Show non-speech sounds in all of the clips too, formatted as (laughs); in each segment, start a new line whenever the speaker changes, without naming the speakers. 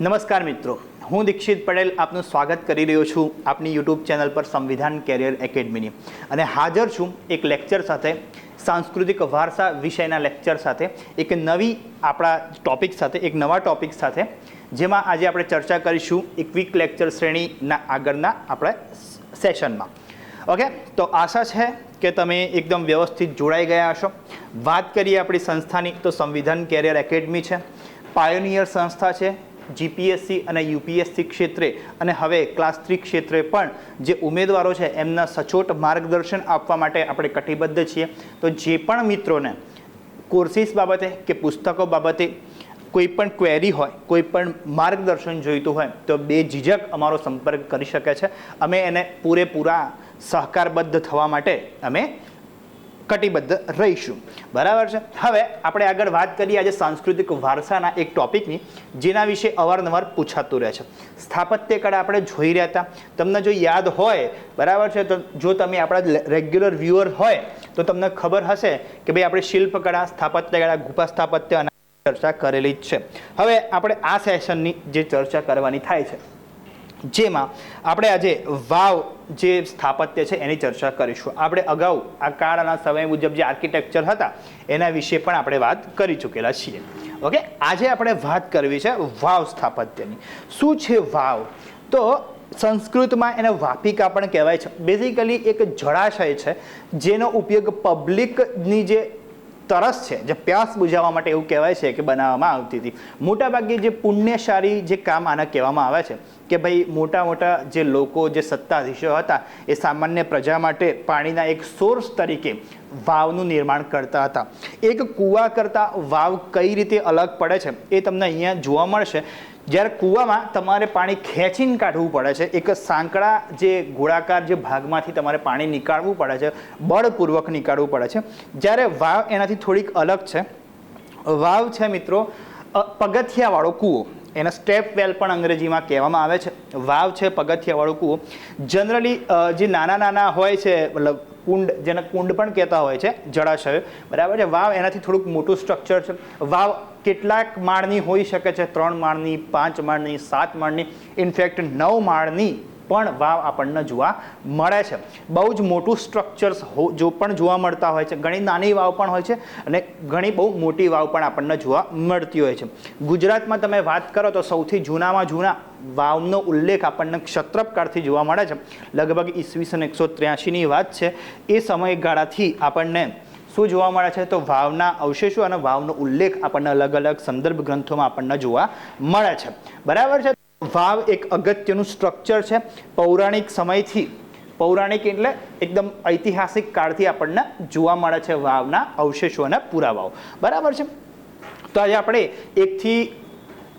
નમસ્કાર મિત્રો. હું દીક્ષિત પટેલ આપનું સ્વાગત કરી રહ્યો છું આપની યુટ્યુબ ચેનલ પર સંવિધાન કેરિયર એકેડમીની. અને હાજર છું એક લેક્ચર સાથે, સાંસ્કૃતિક વારસા વિષયના લેક્ચર સાથે, એક નવી આપણા ટોપિક સાથે, એક નવા ટોપિક સાથે, જેમાં આજે આપણે ચર્ચા કરીશું એક વીક લેક્ચર શ્રેણીના આગળના આપણે સેશનમાં ઓકે તો આશા છે કે તમે એકદમ વ્યવસ્થિત જોડાઈ ગયા હશો. વાત કરીએ આપણી સંસ્થાની, તો સંવિધાન કેરિયર એકેડમી છે. પાયોનિયર સંસ્થા છે. જીપીએસસી અને યુપીએસસી ક્ષેત્રે અને હવે ક્લાસ થ્રી ક્ષેત્રે પણ જે ઉમેદવારો છે એમના સચોટ માર્ગદર્શન આપવા માટે આપણે કટિબદ્ધ છીએ. તો જે પણ મિત્રોને કોર્સિસ બાબતે કે પુસ્તકો બાબતે કોઈ પણ ક્વેરી હોય, કોઈ પણ માર્ગદર્શન જોઈતું હોય, તો બે ઝીઝક અમારો સંપર્ક કરી શકે છે. અમે એને પૂરેપૂરા સહકારબદ્ધ થવા માટે અમે કટિબદ્ધ રહીશું. બરાબર છે? હવે આપણે આગળ વાત કરીએ આજે સાંસ્કૃતિક વારસાના એક ટોપિકની, જેના વિશે અવારનવાર પૂછાતું રહે છે. સ્થાપત્ય કળા આપણે જોઈ રહ્યા હતા. તમને જો યાદ હોય, બરાબર છે? તો જો તમે આપણા રેગ્યુલર વ્યુઅર હોય, તો તમને ખબર હશે કે ભાઈ આપણે શિલ્પકળા સ્થાપત્ય કળા ગુફા સ્થાપત્ય અને ચર્ચા કરેલી જ છે. હવે આપણે આ સેશનની જે ચર્ચા કરવાની થાય છે જેમાં આપણે આજે વાવ જે સ્થાપત્ય છે એની ચર્ચા કરીશું. આપણે અગાઉ આ કાળના સમય મુજબ જે આર્કિટેક્ચર હતા, એના વિશે પણ આપણે વાત કરી ચૂકેલા છીએ. ઓકે? આજે આપણે વાત કરવી છે વાવ સ્થાપત્યની. શું છે વાવ? તો સંસ્કૃતમાં એને વાપિકા પણ કહેવાય છે. બેઝિકલી એક જળાશય છે, જેનો ઉપયોગ પબ્લિકની જે તરસ છે, જે પ્યાસ બુજાવવા માટે એવું કહેવાય છે કે બનાવવામાં આવતી હતી. મોટાભાગે જે પુણ્યશાળી જે કામ આના કહેવામાં આવે છે. કે ભાઈ મોટા મોટા જે લોકો, જે સત્તાધીશો હતા, એ સામાન્ય પ્રજા માટે પાણીના એક સોર્સ તરીકે વાવનું નિર્માણ કરતા હતા. એક કૂવા કરતાં વાવ કઈ રીતે અલગ પડે છે, એ તમને અહીંયા જોવા મળશે. જ્યારે કૂવામાં તમારે પાણી ખેંચીને કાઢવું પડે છે, એક સાંકડા જે ગોળાકાર જે ભાગમાંથી તમારે પાણી નીકાળવું પડે છે, બળપૂર્વક નીકાળવું પડે છે. જ્યારે વાવ એનાથી થોડીક અલગ છે. વાવ છે મિત્રો પગથિયાવાળો કૂવો. એને સ્ટેપ વેલ પણ અંગ્રેજીમાં કહેવામાં આવે છે. વાવ છે પગથિયાવાળું કૂવો. જનરલી જે નાના નાના હોય છે, મતલબ કુંડ, જેને કુંડ પણ કહેતા હોય છે, જળાશયો. બરાબર છે? વાવ એનાથી થોડુંક મોટું સ્ટ્રક્ચર છે. વાવ કેટલાક માળની હોઈ શકે છે? ત્રણ માળની, પાંચ માળની, સાત માળની. ઇનફેક્ટ નવ માળની પણ વાવ આપણને જોવા મળે છે. બહુ જ મોટું સ્ટ્રક્ચર્સ જો પણ જોવા મળતા હોય છે. ઘણી નાની વાવ પણ હોય છે અને ઘણી બહુ મોટી વાવ પણ આપણને જોવા મળતી હોય છે. ગુજરાતમાં તમે વાત કરો તો સૌથી જૂનામાં જૂના વાવનો ઉલ્લેખ આપણને ક્ષત્રપકાળથી જોવા મળે છે. લગભગ ઈસવીસન એકસો ત્ર્યાસીની વાત છે. એ સમયગાળાથી આપણને શું જોવા મળે છે? તો વાવના અવશેષો અને વાવનો ઉલ્લેખ આપણને અલગ અલગ સંદર્ભ ગ્રંથોમાં આપણને જોવા મળે છે. બરાબર છે? વાવ એક અગત્યનું સ્ટ્રક્ચર છે. પૌરાણિક સમયથી, પૌરાણિક એટલે એકદમ ઐતિહાસિક કાળથી આપણને જોવા મળે છે વાવના અવશેષો અને પુરાવાઓ. બરાબર છે? તો આજે આપણે એકથી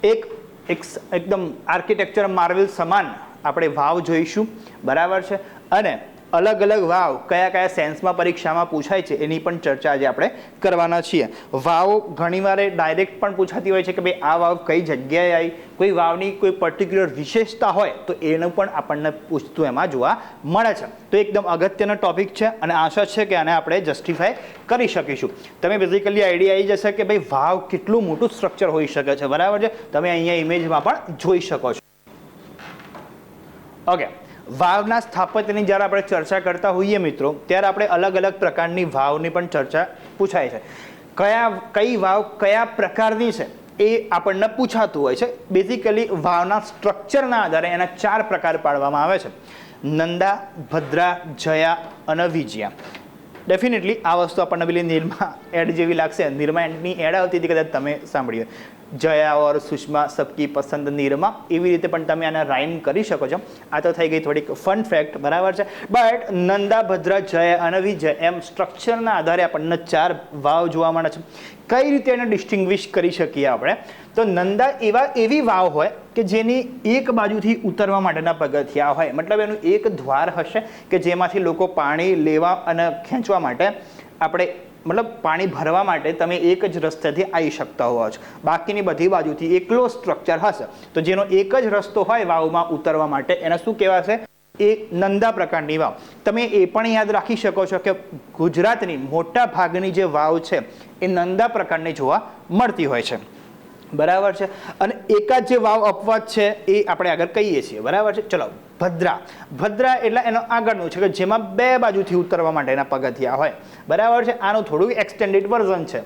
એક એક એકદમ આર્કિટેક્ચર માર્વેલ સમાન આપણે વાવ જોઈશું. બરાબર છે? અને અલગ અલગ વાવ કયા કયા સેન્સમાં પરીક્ષામાં પૂછાય છે એની પણ ચર્ચા આજે આપણે કરવાના છીએ. વાવ ઘણીવાર ડાયરેક્ટ પણ પૂછાતી હોય છે કે ભાઈ આ વાવ કઈ જગ્યાએ આવી કોઈ વાવની કોઈ પર્ટિક્યુલર વિશેષતા હોય તો એનું પણ આપણને પૂછતું એમાં જોવા મળે છે. તો એકદમ અગત્યનો ટોપિક છે અને આશા છે કે આને આપણે જસ્ટિફાય કરી શકીશું. તમે બેઝિકલી આઈડિયા આવી જશે કે ભાઈ વાવ કેટલું મોટું સ્ટ્રક્ચર હોઈ શકે છે. બરાબર છે? તમે અહીંયા ઇમેજમાં પણ જોઈ શકો છો. ઓકે વાવના સ્થાપત્યની જ્યારે આપણે ચર્ચા કરતા હોઈએ મિત્રો, ત્યારે આપણે અલગ અલગ પ્રકારની વાવની પણ ચર્ચા પૂછાય છે. કયા, કઈ વાવ કયા પ્રકારની છે એ આપણને પૂછાતું હોય છે. બેઝિકલી વાવના સ્ટ્રક્ચરના આધારે એના ચાર પ્રકાર પાડવામાં આવે છે. નંદા, ભદ્રા, જયા અને વિજયા. ડેફિનેટલી આ વસ્તુ આપણને પેલી નિર્મા એડ જેવી લાગશે. નિર્મા એડની એડ આવતી હતી કદાચ તમે સાંભળી જયા ઓર સુષ્મા સબકી પસંદ નિરમા એવી રીતે પણ તમે આને રાઇમ કરી શકો છો. આ તો થઈ ગઈ થોડીક ફન ફેક્ટ બરાબર છે? બટ નંદા ભદ્રા જય અને વિજય એમ સ્ટ્રક્ચરના આધારે આપણને ચાર વાવ જોવા મળે છે. કઈ રીતે એને ડિસ્ટિંગ્વિશ કરી શકીએ આપણે? તો નંદા એવા એવી વાવ હોય કે જેની એક બાજુથી ઉતરવા માટેના પગથિયા હોય. મતલબ એનું એક દ્વાર હશે કે જેમાંથી લોકો પાણી લેવા અને ખેંચવા માટે આપણે મતલબ પાણી ભરવા માટે તમે એક જ રસ્તેથી આવી શકતા હોવા છો. બાકીની બધી બાજુથી એકલો સ્ટ્રક્ચર હશે. તો જેનો એક જ રસ્તો હોય વાવમાં ઉતરવા માટે, એને શું કહેવાશે? એ નંદા પ્રકારની વાવ. તમે એ પણ યાદ રાખી શકો છો કે ગુજરાતની મોટા ભાગની જે વાવ છે, એ નંદા પ્રકારની જોવા મળતી હોય છે. બરાબર છે? અને એકાદ જે વાવ અપવાદ છે, એ આપણે આગળ કહીએ છીએ. બરાબર છે? ચલો, ભદ્રા. ભદ્રા એટલે એનો આગળનું છે કે જેમાં બે બાજુથી ઉતરવા માટેના પગથિયા હોય. બરાબર છે? આનું થોડું એક્સટેન્ડેડ વર્ઝન છે.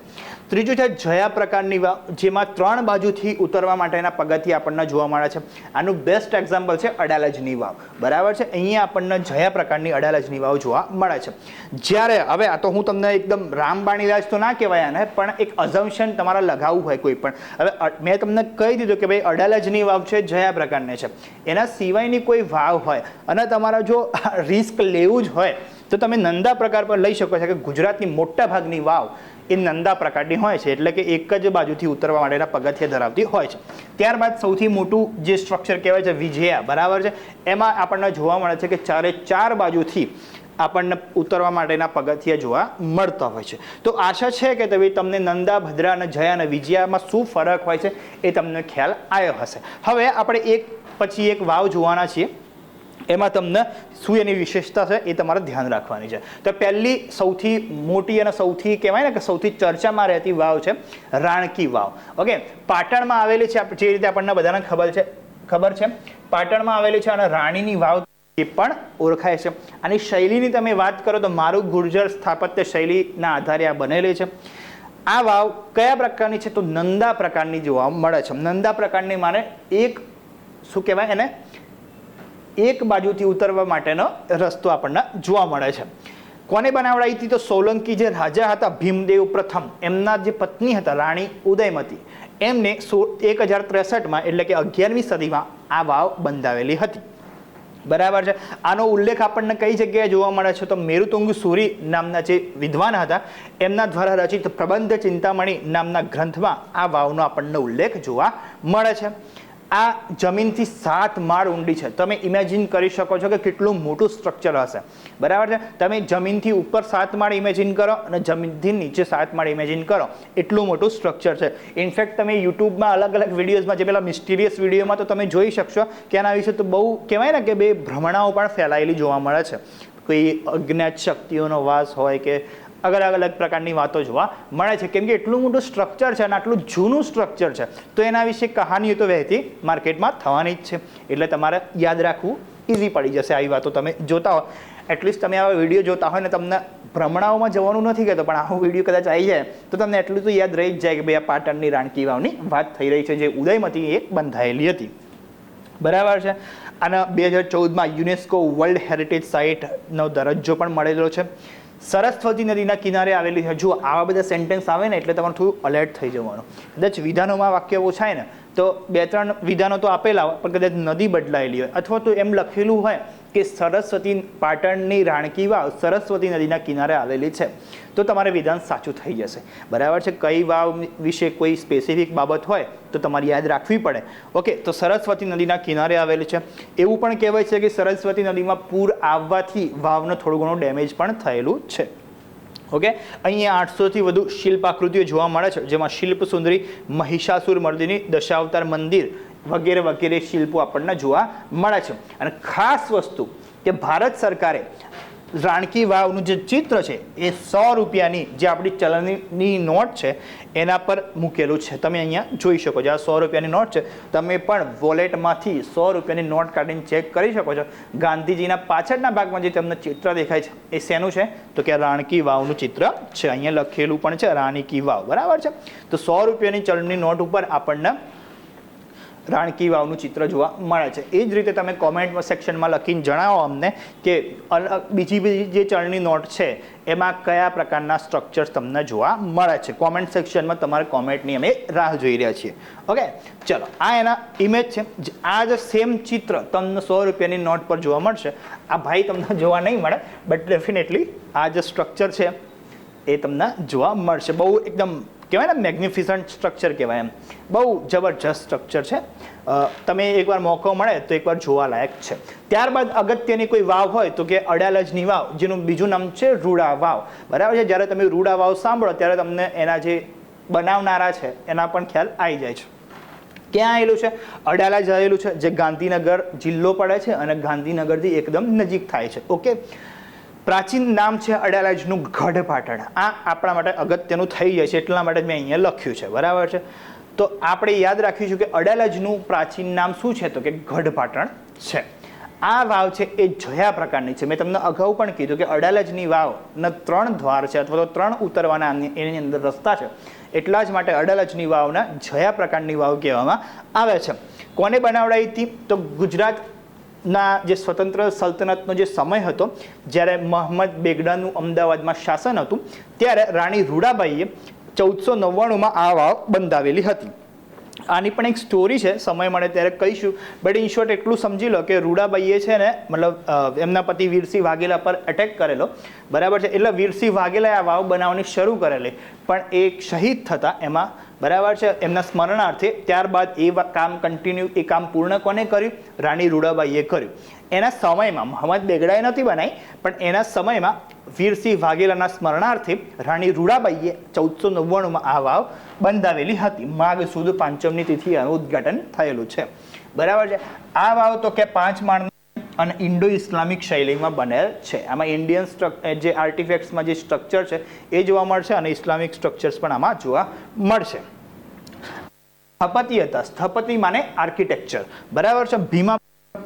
ત્રીજું છે જયા પ્રકારની જેમાં ત્રણ બાજુથી ઉતરવા માટેના પગથિયા આપણને જોવા મળે છે. આનું બેસ્ટ એક્ઝામ્પલ છે અડાલજની વાવ. બરાબર છે? અહીંયા આપણને જયા પ્રકારની અડાલજની વાવ જોવા મળે છે. જ્યારે, હવે આ તો હું તમને એકદમ રામબાણી રાજ તો ના કહેવાય આને, પણ એક અઝમ્પશન તમારે લગાવવું હોય કોઈ પણ. હવે મેં તમને કહી દીધું કે ભાઈ અડાલજની વાવ છે જયા પ્રકારની છે. એના સિવાયની કોઈ વાવ હોય, અને તમારા જો (laughs) રિસ્ક લેવું જ હોય, તો તમે નંદા પ્રકાર પર લઈ શકો છો કે ગુજરાતની મોટા ભાગની વાવ એ નંદા પ્રકારની હોય છે, એટલે કે એક જ બાજુથી ઉતરવા માટેના પગથિયા ધરાવતી હોય છે. ત્યારબાદ સૌથી મોટું જે સ્ટ્રક્ચર કહેવાય છે, વિજયા, બરાબર છે? એમાં આપણને જોવા મળે છે કે ચારે ચાર બાજુથી આપણને ઉતરવા માટેના પગથિયા જોવા મળતા હોય છે. તો આશા છે કે તમે તમને નંદા, ભદ્રા અને જયા અને વિજયામાં શું ફરક હોય છે એ તમને ખ્યાલ આવ્યો હશે. હવે આપણે એક, પછી એક વાવ જોવાના છીએ. એમાં તમને શું એની વિશેષતા છે એ તમારે ધ્યાન રાખવાની છે. તો પહેલી સૌથી મોટી અને સૌથી કહેવાય ને કે સૌથી ચર્ચામાં રહેતી વાવ છે રાણકી વાવ. ઓકે, પાટણમાં આવેલી છે જે રીતે આપણને બધાને ખબર છે ખબર છે? પાટણમાં આવેલી છે અને રાણીની વાવ એ પણ ઓળખાય છે. આની શૈલીની તમે વાત કરો તો મારું ગુર્જર સ્થાપત્ય શૈલીના આધારે આ બનેલી છે. આ વાવ કયા પ્રકારની છે તો નંદા પ્રકારની જોવા મળે છે. નંદા પ્રકારની માને એક શું કહેવાય એને એક બાજુથી ઉતરવા માટેનો રસ્તો આપણને જોવા મળે છે. કોને બનાવડાવી હતી તો સોલંકી જે રાજા હતા, ભીમદેવ પ્રથમ, એમના જે પત્ની હતા, રાણી ઉદયમતી, એમને સો એક હજાર ત્રેસઠમાં એટલે કે અગિયારમી સદીમાં આ વાવ બંધાવેલી હતી. બરાબર છે? આનો ઉલ્લેખ આપણને કઈ જગ્યાએ જોવા મળે છે? તો મેરુતુંગ સુરી નામના જે વિદ્વાન હતા, એમના દ્વારા રચિત પ્રબંધ ચિંતામણી નામના ગ્રંથમાં આ વાવનો આપણને ઉલ્લેખ જોવા મળે છે. આ જમીનથી સાત માળ ઊંડી છે. તમે ઇમેજિન કરી શકો છો કે કેટલું મોટું સ્ટ્રક્ચર હશે. બરાબર છે? તમે જમીનથી ઉપર સાત માળ ઇમેજિન કરો અને જમીનથી નીચે સાત માળ ઇમેજિન કરો. એટલું મોટું સ્ટ્રક્ચર છે. ઇનફેક્ટ તમે યુટ્યુબમાં અલગ અલગ વિડીયોઝમાં જે પેલા મિસ્ટીરિયસ વિડીયોમાં તો તમે જોઈ શકશો કે આના વિશે તો બહુ કહેવાય ને કે બે ભ્રમણાઓ પણ ફેલાયેલી જોવા મળે છે. કોઈ અજ્ઞાત શક્તિઓનો વાસ હોય કે અલગ અલગ પ્રકારની વાતો જોવા મળે છે. કેમ કે એટલું મોટું સ્ટ્રક્ચર છે અને આટલું જૂનું સ્ટ્રક્ચર છે, તો એના વિશે કહાનીઓ તો વહેતી માર્કેટમાં થવાની જ છે. એટલે તમારે યાદ રાખવું ઇઝી પડી જશે આવી વાતો તમે જોતા હો. એટલીસ્ટ તમે આવા વીડિયો જોતા હોય ને તમને ભ્રમણાઓમાં જવાનું નથી કહેતો, પણ આવો વીડિયો કદાચ આવી જાય, તો તમને એટલું તો યાદ રહી જ જાય કે ભાઈ આ પાટણની રાણકી વાવની વાત થઈ રહી છે, જે ઉદયમતી એક બંધાયેલી હતી. બરાબર છે? અને બે હજાર ચૌદમાં યુનેસ્કો વર્લ્ડ હેરિટેજ સાઇટનો દરજ્જો પણ મળેલો છે. સરસ્વતી નદીના કિનારે આવેલી છે જો આવા બધા સેન્ટેન્સ આવે ને એટલે તમારે થોડું અલર્ટ થઈ જવાનું. કદાચ વિધાનોમાં વાક્ય ઓછાય ને, તો બે ત્રણ વિધાનો તો આપેલા હોય, પણ કદાચ નદી બદલાયેલી હોય, અથવા તો એમ લખેલું હોય કે સરસ્વતી પાટણની રાણકી વાવ સરસ્વતી નદીના કિનારે આવેલી છે. તો તમારે વિધાન સાચું થઈ જશે. બરાબર છે? કઈ વાવ વિશે કોઈ સ્પેસિફિક બાબત હોય તો તમારે યાદ રાખવી પડે. ઓકે તો સરસ્વતી નદીના કિનારે આવેલી છે. એવું પણ કહેવાય છે કે સરસ્વતી નદીમાં પૂર આવવાથી વાવનો થોડું ઘણું ડેમેજ પણ થયેલું છે. ઓકે અહીંયા આઠસોથી વધુ શિલ્પ આકૃતિઓ જોવા મળે છે, જેમાં શિલ્પ સુંદરી મહિષાસુર મર્દિની દશાવતાર મંદિર વગેરે વગેરે શિલ્પો આપણને જોવા મળે છે. અને ખાસ વસ્તુ કે ભારત સરકારે રાણકી વાવનું જે ચિત્ર છે, એ સો રૂપિયાની જે આપણી ચલણની નોટ છે, એના પર મૂકેલું છે. તમે અહીંયા જોઈ શકો છો, આ સો રૂપિયાની નોટ છે. તમે પણ વોલેટમાંથી સો રૂપિયાની નોટ કાઢીને ચેક કરી શકો છો. ગાંધીજીના પાછળના ભાગમાં જે તમને ચિત્ર દેખાય છે, એ શેનું છે? તો કે રાણકી વાવનું ચિત્ર છે. અહીંયા લખેલું પણ છે રાણી કી વાવ. બરાબર છે? તો સો રૂપિયાની ચલણી નોટ ઉપર આપણને રાણકી વાવનું ચિત્ર જોવા મળે છે. એ જ રીતે તમે કોમેન્ટ સેક્શનમાં લખીને જણાવો અમને કે બીજી બીજી જે ચલણી નોટ છે, એમાં કયા પ્રકારના સ્ટ્રક્ચર્સ તમને જોવા મળે છે? કોમેન્ટ સેક્શનમાં તમારે કોમેન્ટની અમે રાહ જોઈ રહ્યા છીએ. ઓકે ચલો, આ એના ઇમેજ છે. આ જે સેમ ચિત્ર તમને સો રૂપિયાની નોટ પર જોવા મળશે. આ ભાઈ તમને જોવા નહીં મળે બટ ડેફિનેટલી આ જે સ્ટ્રક્ચર છે, એ તમને જોવા મળશે. બહુ એકદમ કહેવાય ને મેગ્નિફિસન્ટ સ્ટ્રક્ચર કહેવાય એમ. બહુ જબરજસ્ત સ્ટ્રક્ચર છે. તમે એકવાર મોકો મળે તો એકવાર જોવા લાયક છે. ત્યારબાદ અગત્યની કોઈ વાવ હોય તો કે અડાલજની વાવ, જેનું બીજું નામ છે રૂડા વાવ. બરાબર છે? જ્યારે તમે રૂડા વાવ સાંભળો ત્યારે તમને એના જે બનાવનારા છે, એના પણ ખ્યાલ આવી જાય છે. ક્યાં આવેલું છે? અડાલજ આવેલું છે, જે ગાંધીનગર જિલ્લો પડે છે અને ગાંધીનગરથી એકદમ નજીક થાય છે. ઓકે? પ્રાચીન નામ છે અડાલજનું ગઢ પાટણ આ આપણા માટે અગત્યનું થઈ જાય છે, એટલા માટે મેં અહીંયા લખ્યું છે. બરાબર છે? તો આપણે યાદ રાખીશું કે અડાલજનું પ્રાચીન નામ શું છે? તો કે ગઢ પાટણ છે. આ વાવ છે એ જયા પ્રકારની છે. મેં તમને અગાઉ પણ કીધું કે અડાલજની વાવના ત્રણ દ્વાર છે અથવા તો ત્રણ ઉતરવાના એની અંદર રસ્તા છે. એટલા જ માટે અડાલજની વાવના જયા પ્રકારની વાવ કહેવામાં આવે છે. કોને બનાવડાવી હતી? તો ગુજરાતના જે સ્વતંત્ર સલ્તનતનો જે સમય હતો, જ્યારે મોહમ્મદ બેગડાનું અમદાવાદમાં શાસન હતું, ત્યારે રાણી રૂડાબાઈએ ચૌદસો નવ્વાણુંમાં આ વાવ બંધાવેલી હતી. આની પણ એક સ્ટોરી છે, સમય મળે ત્યારે કહીશું. બટ ઇન શોર્ટ એટલું સમજી લો કે રૂડાબાઈએ છે ને, મતલબ એમના પતિ વીરસિંહ વાઘેલા પર એટેક કરેલો. બરાબર છે? એટલે વીરસિંહ વાઘેલાએ આ વાવ બનાવવાની શરૂ કરેલી. પણ એ શહીદ થતા એમાં, બરાબર છે? એમના સ્મરણાર્થે ત્યારબાદ એ કામ કન્ટિન્યુ એ કામ પૂર્ણ કોને કર્યું? રાણી રૂડાબાઈએ કર્યું. એના સમયમાં, મોહમ્મદ બેગડાએ નથી બનાવી, પણ એના સમયમાં વીરસિંહ વાઘેલાના સ્મરણાર્થે રાણી રૂડાબાઈએ ચૌદસો નવ્વાણુંમાં આ વાવ બંધાવેલી હતી. માઘ સુદ પાંચમની તિથિ આનું ઉદઘાટન થયેલું છે. બરાબર છે? આ વાવ તો કે પાંચ માળ અને ઇન્ડો ઇસ્લામિક શૈલીમાં બનેલ છે. આમાં ઇન્ડિયન જે આર્ટિફેક્ટ્સમાં જે સ્ટ્રક્ચર છે, એ જોવા મળશે અને ઇસ્લામિક સ્ટ્રક્ચર્સ પણ આમાં જોવા મળશે. સ્થપતિ હતા. સ્થપતિ માને આર્કિટેક્ચર. બરાબર છે? ભીમા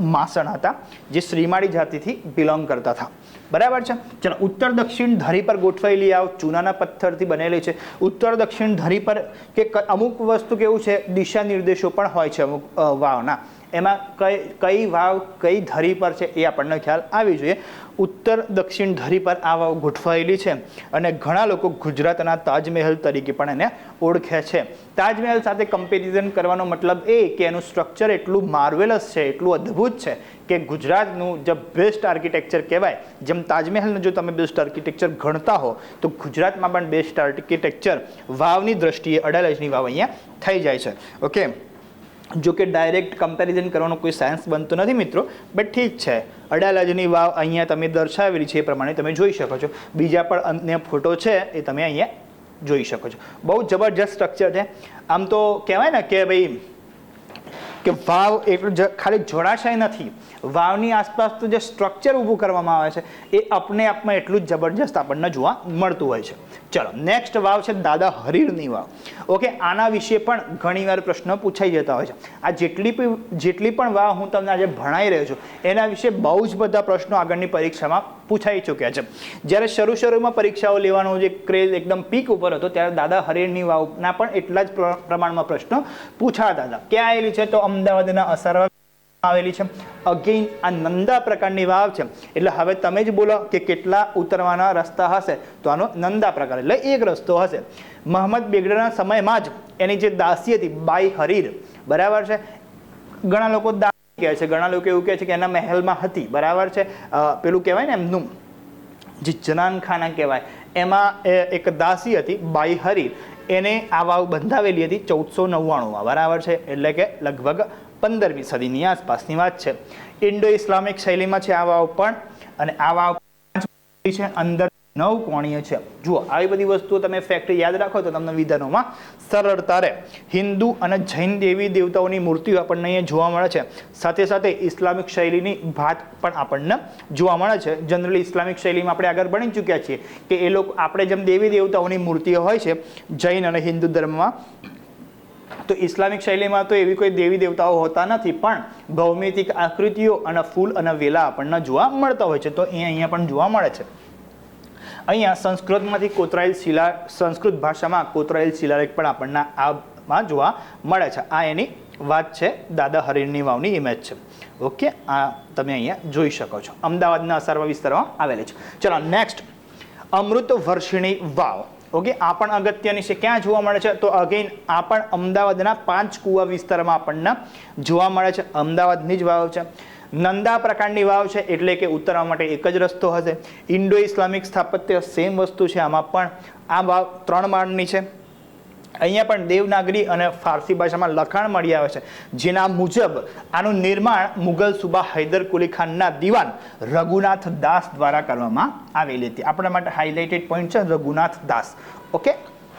માસણ હતા, જે શ્રીમાળી જાતિથી બિલોંગ કરતા હતા. બરાબર છે? ચલો, ઉત્તર દક્ષિણ ધરી પર ગોઠવાયેલી આ ચૂનાના પથ્થરથી બનેલી છે. ઉત્તર દક્ષિણ ધરી પર કે અમુક વસ્તુ કેવું છે? દિશા નિર્દેશો પણ હોય છે અમુક વાવના. એમાં કઈ કઈ વાવ, કઈ ધરી પર છે એ આપણને ખ્યાલ આવી જોઈએ. ઉત્તર દક્ષિણ ધરી પર આ વાવ ગોઠવાયેલી છે અને ઘણા લોકો ગુજરાતના તાજમહેલ તરીકે પણ એને ઓળખે છે. તાજમહેલ સાથે કમ્પેરિઝન કરવાનો મતલબ એ કે એનું સ્ટ્રક્ચર એટલું માર્વેલસ છે, એટલું અદ્ભુત છે કે ગુજરાતનું જે બેસ્ટ આર્કિટેક્ચર કહેવાય, જેમ તાજમહેલનું જો તમે બેસ્ટ આર્કિટેક્ચર ગણતા હો, તો ગુજરાતમાં પણ બેસ્ટ આર્કિટેક્ચર વાવની દ્રષ્ટિએ અડાલજની વાવ અહીંયા થઈ જાય છે. ઓકે જો કે ડાયરેક્ટ કમ્પેરિઝન કરવાનો કોઈ સાયન્સ બનતો નથી મિત્રો બટ ઠીક છે. અડાલજની વાવ અહીંયા તમે દર્શાવેલી છે એ પ્રમાણે તમે જોઈ શકો છો. બીજા પણ અન્ય ફોટો છે એ તમે અહીંયા જોઈ શકો છો. બહુ જબરજસ્ત સ્ટ્રક્ચર છે. આમ તો કહેવાય ને કે ભાઈ, કે વાવ એટલું ખાલી જોડાશય નથી. વાવની આસપાસ તો જે સ્ટ્રક્ચર ઊભું કરવામાં આવે છે, એ આપને આપમાં એટલું જ જબરજસ્ત આપણને જોવા મળતું હોય છે. ચલો નેક્સ્ટ વાવ છે દાદા હરીરની વાવ. ઓકે આના વિશે પણ ઘણીવાર પ્રશ્નો પૂછાઈ જતા હોય છે. આ જેટલી જેટલી પણ વાવ હું તમને આજે ભણાઈ રહ્યો છું, એના વિશે બહુ જ બધા પ્રશ્નો આગળની પરીક્ષામાં પૂછાઈ ચૂક્યા છે. જ્યારે શરૂ શરૂમાં પરીક્ષાઓ લેવાનો જે ક્રેઝ એકદમ પીક ઉપર હતો, ત્યારે દાદા હરીરની વાવના પણ એટલા જ પ્રમાણમાં પ્રશ્નો પૂછાતા હતા. ક્યાં આવેલી છે? તો અમદાવાદના અસારવા આવેલી છે. અગેઇન આ નંદા પ્રકારની વાવ છે. એટલે હવે તમે જ બોલો કે કેટલા ઉતરવાના રસ્તા હશે. તો આનો નંદા પ્રકાર. એટલે એક રસ્તો હશે. મોહમ્મદ બેગડાના સમયમાં જ એની જે દાસી હતી, બાઈ હરીર, બરાબર છે? ઘણા લોકો દાસી કહે છે. ઘણા લોકો એવું કહે છે કે એના મહેલમાં હતી. બરાબર છે? પેલું કહેવાય ને એમનું? જે જનાન ખાના કહેવાય. એમાં એક દાસી હતી, બાઈ હરી એને આ વાવ બંધાવેલી હતી ચૌદસો નવ્વાણુંમાં. બરાબર છે? એટલે કે લગભગ પંદરમી સદીની આસપાસની વાત છે. ઇન્ડો ઇસ્લામિક શૈલીમાં છે આ વાવ પણ, અને આ વાવ છે, અંદર નવ કોણીય છે. જુઓ, આવી બધી વસ્તુઓ તમે ફેક્ટ યાદ રાખો તો તમને વિધાનોમાં સરળતા રહે. હિન્દુ અને જૈન દેવી દેવતાઓની મૂર્તિઓ આપણને અહીંયા જોવા મળે છે. સાથે સાથે ઇસ્લામિક શૈલીની ભાત પણ આપણને જોવા મળે છે. જનરલી ઇસ્લામિક શૈલીમાં આપણે આગળ ભણી ચૂક્યા છીએ કે એ લોકો, આપણે જેમ દેવી દેવતાઓની મૂર્તિઓ હોય છે, જૈન અને હિન્દુ ધર્મમાં તો ઇસ્લામિક શૈલીમાં તો એવી કોઈ દેવી દેવતાઓ હોતા નથી, પણ ભૌમિતિક આકૃતિઓ અને ફૂલ અને વેલા આપણને જોવા મળતા હોય છે, તો એ અહીંયા પણ જોવા મળે છે. અહીંયા સંસ્કૃતમાંથી કોતરાયેલ શિલા, સંસ્કૃત ભાષામાં કોતરાયેલ શિલાલેખ પણ આપણને આમાં જોવા મળે છે. આ એની વાત છે, દાદા હરિણની વાવની ઇમેજ છે. ઓકે, આ તમે અહીંયા જોઈ શકો છો. અમદાવાદના અસારવા વિસ્તારમાં આવેલી છે. ચલો નેક્સ્ટ અમૃત વર્ષિણી વાવ. ઓકે, આ પણ અગત્યની છે. ક્યાં જોવા મળે છે? તો અગેન આ પણ અમદાવાદના પાંચ કુવા વિસ્તારમાં આપણને જોવા મળે છે. અમદાવાદની જ વાવ છે. નંદા પ્રકારની વાવ છે, એટલે કે ઉતરવા માટે એક જ રસ્તો હશે. ઇન્ડો ઇસ્લામિક સ્થાપત્ય સેમ વસ્તુ છે. આમાં પણ આ વાવ ત્રણ માળની છે. અહીંયા પણ દેવનાગરી અને ફારસી ભાષામાં લખાણ મળી આવે છે. જેના મુજબ આનું નિર્માણ મુગલ સુબા હૈદર કુલી ખાનના દિવાન રઘુનાથ દાસ દ્વારા કરવામાં આવેલી હતી. આપણા માટે હાઇલાઇટેડ પોઈન્ટ છે રઘુનાથ દાસ. ઓકે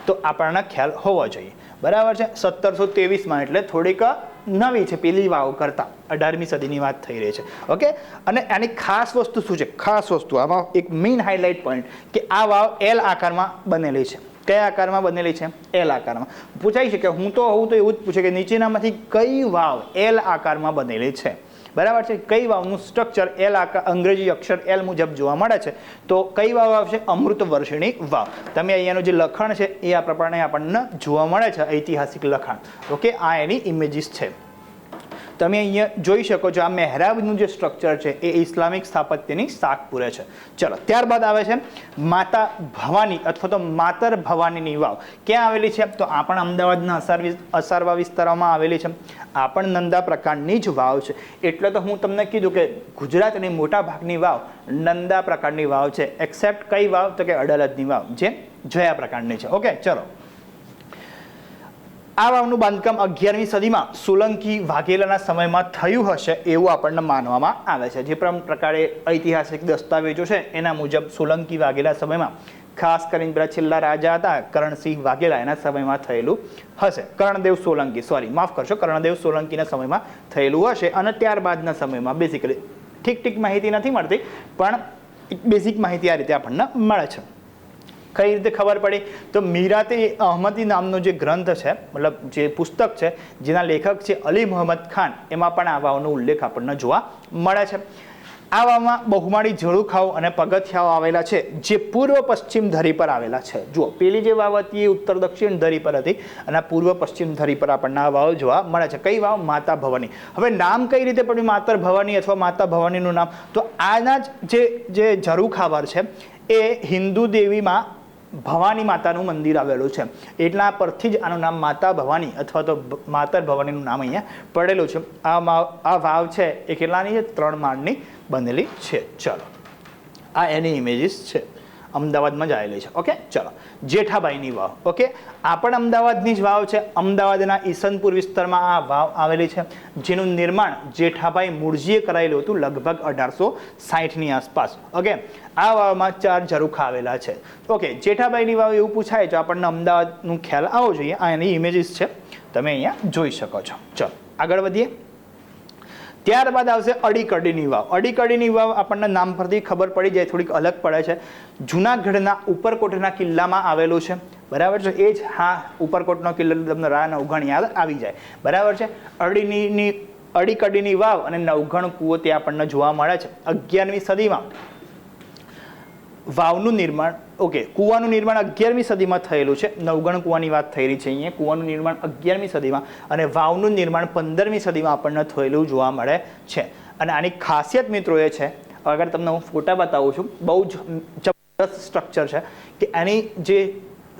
તો આપણને ખ્યાલ હોવો જોઈએ. બરાબર છે? સત્તરસો ત્રેવીસમાં એટલે થોડીક નવી છે, પેલી વાવ કરતાં. અઢારમી સદીની વાત થઈ રહી છે. ઓકે અને આની ખાસ વસ્તુ શું છે? ખાસ વસ્તુ. આમાં એક મેઇન હાઇલાઇટ પોઈન્ટ કે આ વાવ એલ આકારમાં બનેલી છે. કયા આકારમાં બનેલી છે? એલ આકારમાં. પૂછાય છે કે હું તો હોઉં તો એવું જ પૂછે કે નીચેનામાંથી કઈ વાવ એલ આકારમાં બનેલી છે? બરાબર છે? કઈ વાવનું સ્ટ્રક્ચર એલ આકાર અંગ્રેજી અક્ષર એલ મુજબ જોવા મળે છે? તો કઈ વાવ આવશે? અમૃત વર્ષિણી વાવ. તમે અહીંયાનું જે લખાણ છે એ આ પ્રમાણે આપણને જોવા મળે છે, ઐતિહાસિક લખાણ. ઓકે આ એની ઇમેજીસ છે. તમે અહીંયા જોઈ શકો છો આ મહેરાબનું જે સ્ટ્રક્ચર છે એ ઇસ્લામિક સ્થાપત્યની શાક પૂરે છે. ચલો, ત્યારબાદ આવે છે માતા ભવાની અથવા તો માતર ભવાનીની વાવ. ક્યાં આવેલી છે? તો આ પણ અમદાવાદના અસાર અસારવા વિસ્તારોમાં આવેલી છે. આ પણ નંદા પ્રકારની જ વાવ છે. એટલે તો હું તમને કીધું કે ગુજરાતની મોટા ભાગની વાવ નંદા પ્રકારની વાવ છે. એક્સેપ્ટ કઈ વાવ? તો કે અડાલજની વાવ, જે જયા પ્રકારની છે. ઓકે ચલો. આ વાવનું બાંધકામ અગિયારમી સદીમાં સોલંકી વાઘેલાના સમયમાં થયું હશે એવું આપણને માનવામાં આવે છે. જે પણ પ્રકારે ઐતિહાસિક દસ્તાવેજો છે, એના મુજબ સોલંકી વાઘેલા સમયમાં, ખાસ કરીને પેલા છેલ્લા રાજા હતા, કરણસિંહ વાઘેલા, એના સમયમાં થયેલું હશે. કર્ણદેવ સોલંકી સોરી માફ કરશો, કર્ણદેવ સોલંકીના સમયમાં થયેલું હશે અને ત્યારબાદના સમયમાં બેસિકલી ઠીક ઠીક માહિતી નથી મળતી, પણ બેઝિક માહિતી આ રીતે આપણને મળે છે. કઈ રીતે ખબર પડી? તો મીરાતે અહમદી નામનો જે ગ્રંથ છે, મતલબ જે પુસ્તક છે, જેના લેખક છે અલી મોહમ્મદ ખાન, એમાં પણ આ વાવનો ઉલ્લેખ આપણને જોવા મળે છે. આ વાવમાં બહુમાળી ઝળુખાઓ અને પગથિયાઓ આવેલા છે, જે પૂર્વ પશ્ચિમ ધરી પર આવેલા છે. જુઓ, પેલી જે વાવ હતી એ ઉત્તર દક્ષિણ ધરી પર હતી અને પૂર્વ પશ્ચિમ ધરી પર આપણને આ વાવ જોવા મળે છે. કઈ વાવ? માતા ભવાની. હવે નામ કઈ રીતે પડ્યું? માતર ભવાની અથવા માતા ભવાનીનું નામ? તો આના જ જે જે ઝરૂખાવર છે, એ હિન્દુ દેવીમાં ભવાની માતાનું મંદિર આવેલું છે. એટલા પરથી જ આનું નામ માતા ભવાની અથવા તો માતર ભવાનીનું નામ અહીંયા પડેલું છે. આ આ વાવ છે એ કેટલાની છે? ત્રણ માળની બનેલી છે. ચલો. આ એની ઇમેજીસ છે. અમદાવાદમાં જ આવેલી છે. ઓકે? ચલો. જેઠાબાઈની વાવ. ઓકે? આ પણ અમદાવાદની જ વાવ છે. અમદાવાદના ઈસનપુર વિસ્તારમાં આ વાવ આવેલી છે. જેનું નિર્માણ જેઠાભાઈ મૂળજીએ કરાયેલું હતું લગભગ અઢારસો સાહીઠની આસપાસ. ઓકે? આ વાવમાં ચાર ઝરૂખા આવેલા છે. ઓકે, જેઠાબાઈની વાવ એવું પૂછાય તો આપણને અમદાવાદનું ખ્યાલ આવવો જોઈએ. આ એની ઇમેજીસ છે. તમે અહીંયા જોઈ શકો છો. ચલો. આગળ વધીએ. ત્યારબાદ આવશે અડીકડીની વાવ. અડીકડીની વાવ આપણને નામ પરથી ખબર પડી જાય, થોડીક અલગ પડે છે. જૂનાગઢના ઉપરકોટના કિલ્લામાં આવેલું છે. બરાબર છે? એ જ હા, ઉપરકોટનો કિલ્લો તમને રા નવઘણ યાદ આવી જાય. બરાબર છે? અડીની અડીકડીની વાવ અને નવઘણ કૂવો તે આપણને જોવા મળે છે. અગિયારમી સદીમાં વાવનું નિર્માણ ઓકે, કૂવાનું નિર્માણ અગિયારમી સદીમાં થયેલું છે. નવગણ કૂવાની વાત થઈ રહી છે અહીંયા. કૂવાનું નિર્માણ અગિયારમી સદીમાં અને વાવનું નિર્માણ પંદરમી સદીમાં આપણને થયેલું જોવા મળે છે. અને આની ખાસિયત મિત્રો એ છે, અગર તમને હું ફોટા બતાવું છું, બહુ જ જબરદસ્ત સ્ટ્રક્ચર છે કે એની જે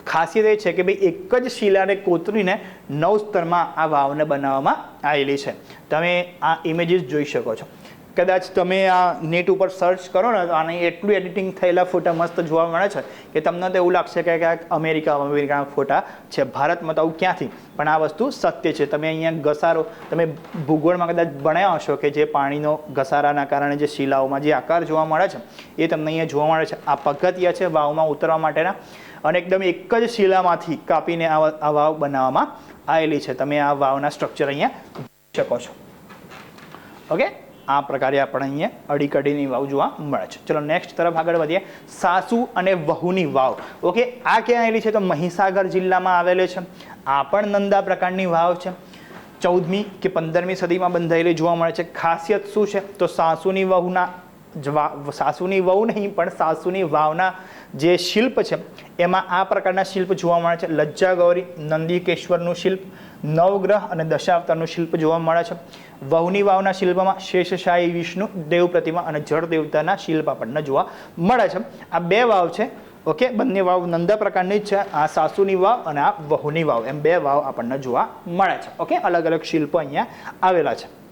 ખાસિયત એ છે કે ભાઈ એક જ શિલાને કોતરીને નવ સ્તરમાં આ વાવને બનાવવામાં આવેલી છે. તમે આ ઇમેજીસ જોઈ શકો છો. કદાચ તમે આ નેટ ઉપર સર્ચ કરો ને તો આને એટલું એડિટિંગ થયેલા ફોટા મસ્ત જોવા મળે છે કે તમને તો એવું લાગશે કે ક્યાંક અમેરિકા, અમેરિકાના ફોટા છે, ભારતમાં તો આવું ક્યાંથી? પણ આ વસ્તુ સત્ય છે. તમે અહીંયા ઘસારો, તમે ભૂગોળમાં કદાચ ભણ્યા હશો કે જે પાણીનો ઘસારાના કારણે જે શિલાઓમાં જે આકાર જોવા મળે છે, એ તમને અહીંયા જોવા મળે છે. આ પગથિયા છે વાવમાં ઉતરવા માટેના અને એકદમ એક જ શિલામાંથી કાપીને આ વાવ બનાવવામાં આવેલી છે. તમે આ વાવના સ્ટ્રક્ચર અહીંયા શકો છો. ઓકે આ પ્રકારે આપણે અહીંયા અડીકડીની વાવ જોવા મળે છે. ચલો નેક્સ્ટ તરફ આગળ વધીએ. સાસુ અને વહુની વાવ. ઓકે, આ ક્યાં આવેલી છે? તો મહીસાગર જિલ્લામાં આવેલી છે. આ પણ નંદા પ્રકારની વાવ છે. ચૌદમી કે પંદરમી સદીમાં બંધાયેલી જોવા મળે છે. ખાસિયત શું છે? તો સાસુની વહુના સાસુની વહુ નહીં, પણ સાસુની વાવના જે શિલ્પ છે, એમાં આ પ્રકારના શિલ્પ જોવા મળે છે. લજ્જા ગૌરી, નંદીકેશ્વરનું શિલ્પ, નવગ્રહ અને દશાવતારનું શિલ્પ જોવા મળે છે. વહુની વાવના શિલ્પમાં શેષશાહી વિષ્ણુ, દેવ પ્રતિમા અને જળ દેવતાના શિલ્પ આપણને જોવા મળે છે. આ બે વાવ છે. ઓકે, બંને વાવ નંદા પ્રકારની જ છે. આ સાસુની વાવ અને આ વહુની વાવ. એમ બે વાવ આપણને જોવા મળે છે. ઓકે અલગ અલગ શિલ્પો અહીંયા આવેલા છે.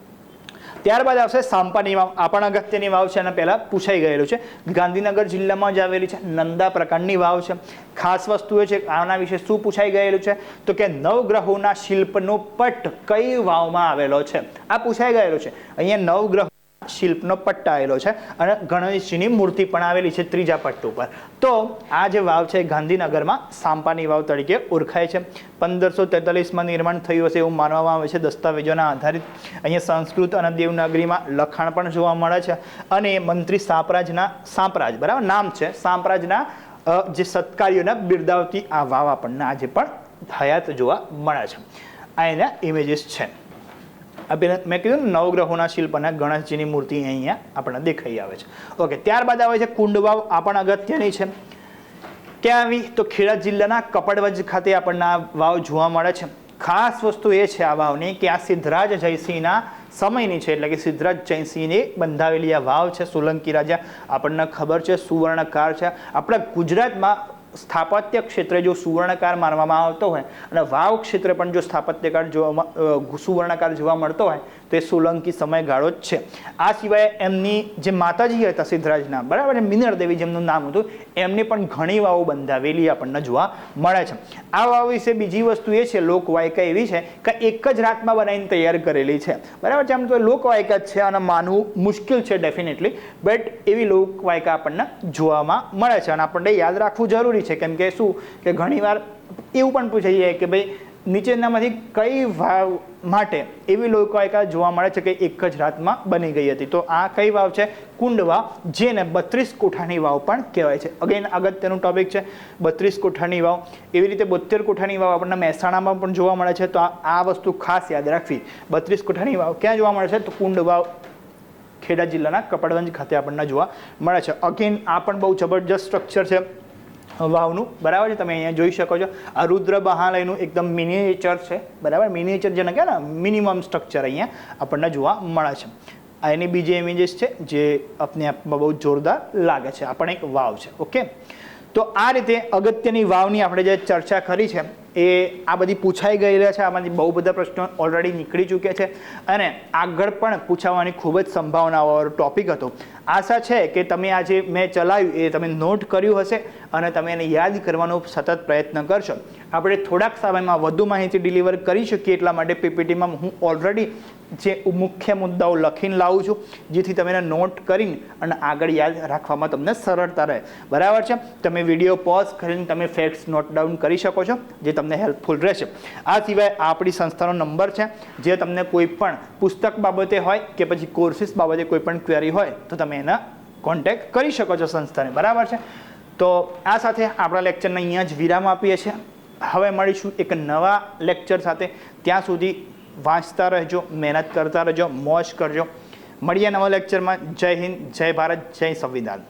ત્યારબાદ આવશે સાંપાની વાવ. આ પણ અગત્યની વાવ છે અને પહેલાં પૂછાઈ ગયેલું છે. ગાંધીનગર જિલ્લામાં જ આવેલી છે. નંદા પ્રકારની વાવ છે. ખાસ વસ્તુ એ છે આના વિશે શું પૂછાઈ ગયેલું છે? તો કે નવગ્રહોના શિલ્પનો પટ કઈ વાવમાં આવેલો છે? આ પૂછાઈ ગયેલું છે. અહીંયા નવગ્રહ શિલ્પનો પટ્ટ આવેલો છે અને ગણેશજીની મૂર્તિ પણ આવેલી છે ત્રીજા પટ્ટ ઉપર. તો આ જે વાવ છે ગાંધીનગરમાં સાંપાની વાવ તરીકે ઓળખાય છે. પંદરસો તેતાલીસમાં નિર્માણ થયું હશે એવું માનવામાં આવે છે. દસ્તાવેજોના આધારિત અહીંયા સંસ્કૃત અને દેવનાગરીમાં લખાણ પણ જોવા મળે છે. અને મંત્રી સાંપરાજના સાંપરાજ, બરાબર? નામ છે. સાંપરાજના જે સત્કાર્યોના બિરદાવતી આ વાવ આપણને આજે પણ હયાત જોવા મળે છે. આ એના ઇમેજીસ છે. મેં કીધું ને, નવગ્રહોના શિલ્પ અને ગણેશજીની મૂર્તિ અહીંયા આપણને દેખાઈ આવે છે. ઓકે ત્યારબાદ આવે છે કુંડ વાવ આ પણ અગત્યની છે. ક્યાં આવી? તો ખેડા જિલ્લાના કપડવજ ખાતે આપણને આ વાવ જોવા મળે છે. ખાસ વસ્તુ એ છે આ વાવની કે આ સિદ્ધરાજ જયસિંહના સમયની છે, એટલે કે સિદ્ધરાજ જયસિંહની બંધાવેલી આ વાવ છે. સોલંકી રાજા, આપણને ખબર છે, સુવર્ણકાર છે. આપણા ગુજરાતમાં સ્થાપત્ય ક્ષેત્રે જો સુવર્ણકાર માનવામાં આવતો હોય અને વાવ ક્ષેત્રે પણ જો સ્થાપત્યકાર જોવામાં સુવર્ણકાર જોવા મળતો હોય તો સોલંકી સમયગાળો જ છે. આ સિવાય એમની જે માતાજી હતા સિદ્ધરાજના, બરાબર મિનર દેવી જેમનું નામ હતું, એમની પણ ઘણી વાવો બંધાવેલી આપણને જોવા મળે છે. આ વાવ વિશે બીજી વસ્તુ એ છે, લોકવાયકા એવી છે કે એક જ રાતમાં બનાવીને તૈયાર કરેલી છે. બરાબર છે આમ તો લોકવાયકા જ છે અને માનવું મુશ્કેલ છે ડેફિનેટલી બટ એવી લોકવાયકા આપણને જોવામાં મળે છે. અને આપણને યાદ રાખવું જરૂરી છે, કેમ કે શું, કે ઘણીવાર એવું પણ પૂછાઈ જાય કે ભાઈ નીચેનામાંથી કઈ વાવ માટે એવી લોકવાયકા જોવા મળે છે કે એક જ રાતમાં બની ગઈ હતી? તો આ કઈ વાવ છે? કુંડ વાવ જેને બત્રીસ કોઠાની વાવ પણ કહેવાય છે. અગેન અગત્યનું ટોપિક છે. બત્રીસ કોઠાની વાવ. એવી રીતે બોતેર કોઠાની વાવ આપણને મહેસાણામાં પણ જોવા મળે છે. તો આ વસ્તુ ખાસ યાદ રાખવી. બત્રીસ કોઠાની વાવ ક્યાં જોવા મળે છે? તો કુંડ વાવ ખેડા જિલ્લાના કપડવંજ ખાતે આપણને જોવા મળે છે. અગેન આ પણ બહુ જબરજસ્ત સ્ટ્રક્ચર છે. વાવનું. બરાબર છે, તમે અહીંયા જોઈ શકો છો. આ રુદ્ર બહાલયનું એકદમ મિનિએચર છે. બરાબર? મિનિએચર જેને કહે ને મિનિમમ સ્ટ્રક્ચર અહીંયા આપણને જોવા મળે છે. આ એની બીજી ઇમેજીસ છે, જે આપને આપમાં બહુ જોરદાર લાગે છે. આ પણ એક વાવ છે ઓકે તો આ રીતે અગત્યની વાવની આપણે જે ચર્ચા કરી છે એ આ બધી પૂછાઈ ગયેલા છે, આમાંથી બહુ બધા પ્રશ્નો ઓલરેડી નીકળી ચૂક્યા છે અને આગળ પણ પૂછાવાની ખૂબ જ સંભાવનાવાળો ટોપિક હતો. આશા છે કે તમે આજે મેં ચલાવ્યું એ તમે નોટ કર્યું હશે અને તમે એને યાદ કરવાનો સતત પ્રયત્ન કરશો. આપણે થોડાક સમયમાં વધુ માહિતી ડિલિવર કરી શકીએ એટલા માટે પીપીટીમાં હું ઓલરેડી જે મુખ્ય મુદ્દાઓ લખીને લાવું છું, જેથી તમે એને નોટ કરીને અને આગળ યાદ રાખવામાં તમને સરળતા રહે. બરાબર છે? તમે વીડિયો પોઝ કરીને તમે ફેક્ટ્સ નોટ ડાઉન કરી શકો છો, જે તમને હેલ્પફુલ રહેશે. આ સિવાય આપણી સંસ્થાનો નંબર છે, જે તમને કોઈ પણ પુસ્તક બાબતે હોય કે પછી કોર્સિસ બાબતે કોઈ પણ ક્વેરી હોય, તો તમે એના કોન્ટેક્ટ કરી શકો છો સંસ્થાને. બરાબર છે? તો આ સાથે આપણા લેક્ચરને અહીંયા જ વિરામ આપીએ છીએ. હવે મળીશું એક નવા લેક્ચર સાથે. ત્યાં સુધી વાંચતા રહેજો, મહેનત કરતા રહેજો, મોજ કરજો. મળીએ નવા લેક્ચરમાં જય હિન્દ, જય ભારત, જય સંવિધાન.